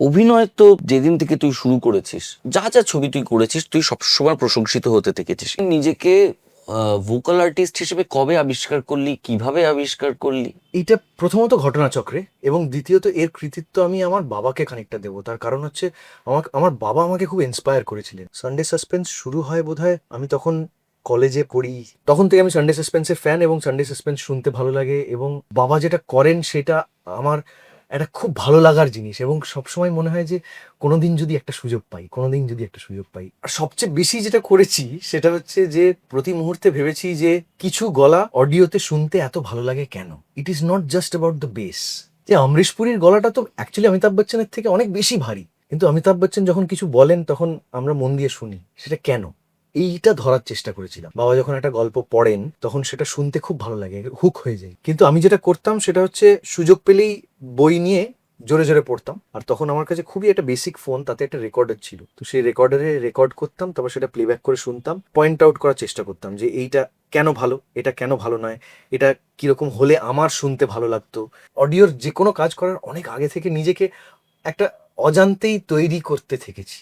অভিনয় তো যেদিন থেকে তুই শুরু করেছিস, যা যা ছবি তুই করেছিস, তুই সবসময় প্রশংসিত হতে থেকেছিস। নিজেকে ভোকাল আর্টিস্ট হিসেবে কবে আবিষ্কার করলি, কীভাবে আবিষ্কার করলি? এইটা প্রথমত ঘটনাচক্রে এবং দ্বিতীয়ত এর কৃতিত্ব আমি আমার বাবাকে খানিকটা দেবো। তার কারণ হচ্ছে আমাকে, আমার বাবা আমাকে খুব ইন্সপায়ার করেছিলেন। সানডে সাসপেন্স শুরু হয় বোধহয়, আমি তখন কলেজে পড়ি। তখন থেকে আমি সানডে সাসপেন্সের ফ্যান এবং সানডে সাসপেন্স শুনতে ভালো লাগে এবং বাবা যেটা করেন সেটা আমার একটা খুব ভালো লাগার জিনিস এবং সবসময় মনে হয় যে কোনোদিন যদি একটা সুযোগ পাই, কোনোদিন যদি একটা সুযোগ পাই। আর সবচেয়ে বেশি যেটা করেছি সেটা হচ্ছে যে প্রতি মুহূর্তে ভেবেছি যে কিছু গলা অডিওতে শুনতে এত ভালো লাগে কেন? It is not just about the base যে অমরিশ পুরীর গলাটা তো অ্যাকচুয়ালি অমিতাভ বচ্চনের থেকে অনেক বেশি ভারী। কিন্তু অমিতাভ বচ্চন যখন কিছু বলেন, তখন আমরা মন দিয়ে শুনি সেটা কেন? এইটা ধরার চেষ্টা করেছিলাম। বাবা যখন একটা গল্প পড়েন, তখন সেটা শুনতে খুব ভালো লাগে হুক হয়ে যায়। কিন্তু আমি যেটা করতাম সেটা হচ্ছে সুযোগ পেলেই বই নিয়ে জোরে জোরে পড়তাম। আর তখন আমার কাছে খুবই একটা বেসিক ফোন তাতে একটা রেকর্ডার ছিল। তো সেই রেকর্ডারে রেকর্ড করতাম, তারপর সেটা প্লেব্যাক করে শুনতাম পয়েন্ট আউট করার চেষ্টা করতাম যে এইটা কেন ভালো, এটা কেন ভালো নয়, এটা কীরকম হলে আমার শুনতে ভালো লাগতো। অডিওর যে কোনো কাজ করার অনেক আগে থেকে নিজেকে একটা অজান্তেই তৈরি করতে থেকেছি।